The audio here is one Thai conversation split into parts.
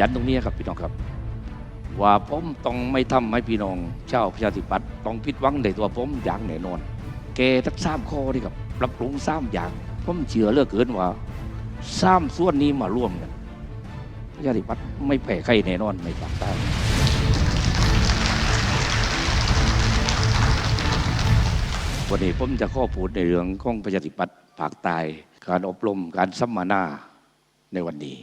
ยันตรงนี้ครับพี่น้องครับ ว่าผมต้องไม่ทำให้พี่น้องชาวประชาธิปัตย์ต้องผิดหวังในตัวผมอย่างแน่นอน แกทั้งสามข้อนี่ครับปรับปรุงสามอย่าง ผมเชื่อเลือเกินว่าสามส่วนนี้มาร่วมกันประชาธิปัตย์ไม่แพ้ใครแน่นอนในภาคใต้วันนี้ผมจะข้อพูดในเรื่องของประชาธิปัตย์ภาคใต้การอบรมการสัมมนาในวันนี้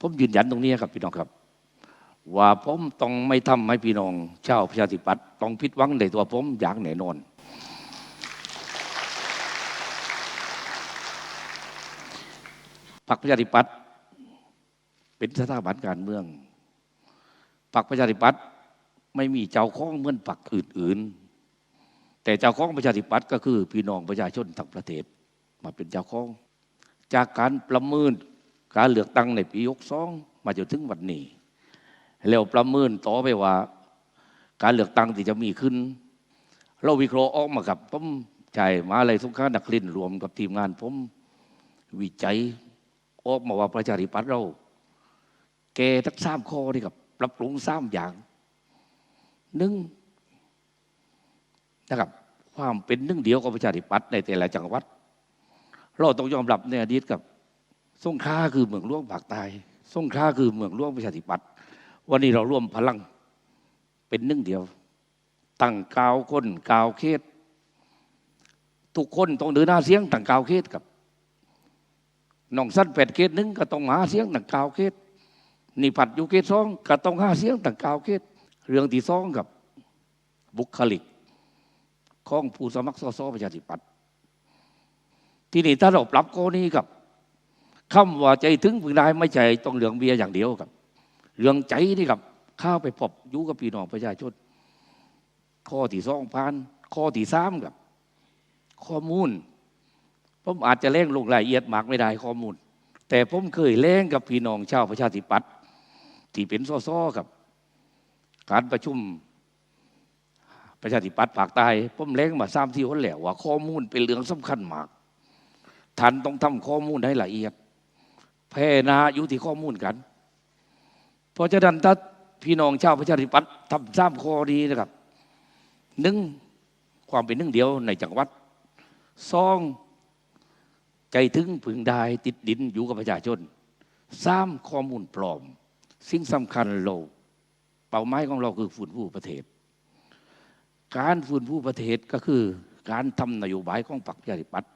ผมยืนยันตรงนี้ครับพี่น้องครับ ว่าผมต้องไม่ทำให้พี่น้องชาวประชาธิปัตย์ต้องผิดหวังในตัวผมอย่างแน่นอน พรรคประชาธิปัตย์เป็นสถาบันการเมือง พรรคประชาธิปัตย์ไม่มีเจ้าของเหมือนพรรคอื่นๆ แต่เจ้าของประชาธิปัตย์ก็คือพี่น้องประชาชนทั้งประเทศมาเป็นเจ้าของ จากการประเมิน การเลือกตั้งในปียกสองมาจนถึงวันนี้ แล้วประเมินต่อไปว่า การเลือกตั้งที่จะมีขึ้น เราวิเคราะห์ออกมากับผมใช่มาอะไรสงขานักลินรวมกับทีมงานผมวิจัยออกมาว่าประชาธิปัตย์เรา แกทั้งสามข้อนี่ครับปรับปรุงสามอย่างหนึ่งนะครับความเป็นหนึ่งเดียวของประชาธิปัตย์ในแต่ละจังหวัด เราต้องยอมรับในอดีตกับ สงขลาคือเมืองหลวงภาคใต้สงขลาคือเมืองหลวงประชาธิปัตย์วันนี้เราร่วมพลังเป็นหนึ่งเดียว ตั้งกาวคนกาวเขตทุกคนต้องเดินหน้าเสียงตั้งกาวเขตกับน้องสั้นแปดเขตหนึ่งก็ต้องหาเสียงตั้งกาวเขตนี่ผัดอยู่เขตสองก็ต้องหาเสียงตั้งกาวเขตเรื่องที่สองกับบุคลิกของผู้สมัครสสประชาธิปัตย์ที่นี่ถ้าเราปรับข้อนี้กับ คำว่าใจถึงพึงได้ไม่ใช่ต้องเรื่องเบียร์อย่างเดียวครับเรื่องใจนี่ครับ ข้าไปพบยู่กับพี่น้องประชาชนข้อที่สองพันข้อที่สามกับ ข้อมูลผมอาจจะเล่งลงรายละเอียดมากไม่ได้ข้อมูล แต่ผมเคยเล่งกับพี่น้องชาวประชาธิปัตย์ที่เป็นสสกับ การประชุมประชาธิปัตย์ภาคใต้ผมเล่งมาสามที่คนแล้วว่าข้อมูลเป็นเรื่องสำคัญมากท่านต้องทำข้อมูลให้ละเอียด แพนาอยู่ที่ข้อมูลกัน เพราะฉะนั้นถ้าพี่น้องชาวประชาธิปัตย์ทำสามข้อดีนะครับหนึ่งความเป็นหนึ่งเดียวในจังหวัดสองใจถึงพึงได้ติดดินอยู่กับประชาชนสามข้อมูลปลอม สิ่งสำคัญเราเป้าหมายของเราคือฟื้นฟูประเทศ การฟื้นฟูประเทศก็คือการทำนโยบายของพรรคประชาธิปัตย์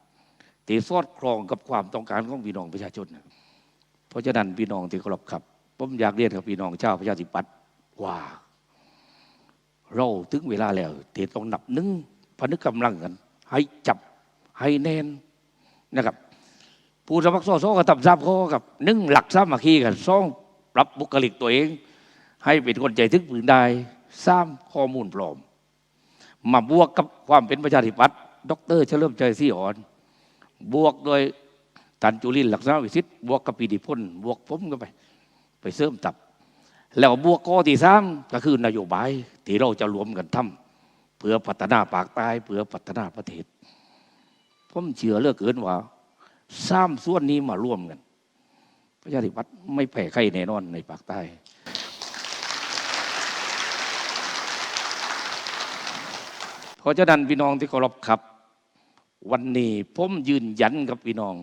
ที่สอดคล้องกับความต้องการของพี่น้องประชาชน เพราะฉะนั้นพี่น้องที่เคารพครับผมอยากเรียนกับพี่น้องชาวประชาธิปัตย์ว่า เราถึงเวลาแล้วทีต้องนับหนึ่งพนึกกำลังกัน ให้จับให้แน่นนะครับผู้สมัครสอสอก็ทำซ้ำข้อกับหนึ่งหลักสามัคคีกันสองปรับบุคลิกตัวเอง ให้เป็นคนใจถึงปืนได้สามข้อมูลปลอม มาบวกกับความเป็นประชาธิปัตย์ดรเฉลิมชัยศรีอ่อน บวกโดย ตันจุลินหลักษณะวิสิทธิ์บวกกับปีดิพลบวกผมก็ไป ไปเสริมตับ แล้วบวกข้อที่สามก็คือนโยบายที่เราจะรวมกันทำเพื่อพัฒนาปากใต้เพื่อพัฒนาประเทศ ผมเชื่อเลือกเกินว่าสามส่วนนี้มาร่วมกันประชาธิปัตย์ไม่แพ้ใครแน่นอนในปากใต้เพราะฉะนั้นพี่น้องที่เคารพครับ วันนี้ผมยืนยันกับพี่น้อง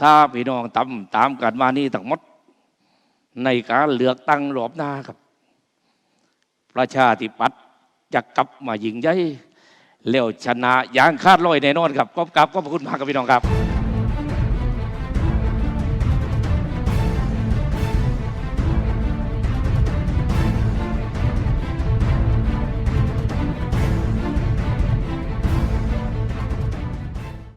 ถ้าพี่น้องตามตามกันมานี่ทั้งหมด ในการเลือกตั้งรอบหน้าครับ ประชาธิปัตย์จะกลับมายิงใหญ่แล้วชนะอย่างคาดลอยแน่นอนครับขอบคุณขอบคุณมากครับพี่น้องครับ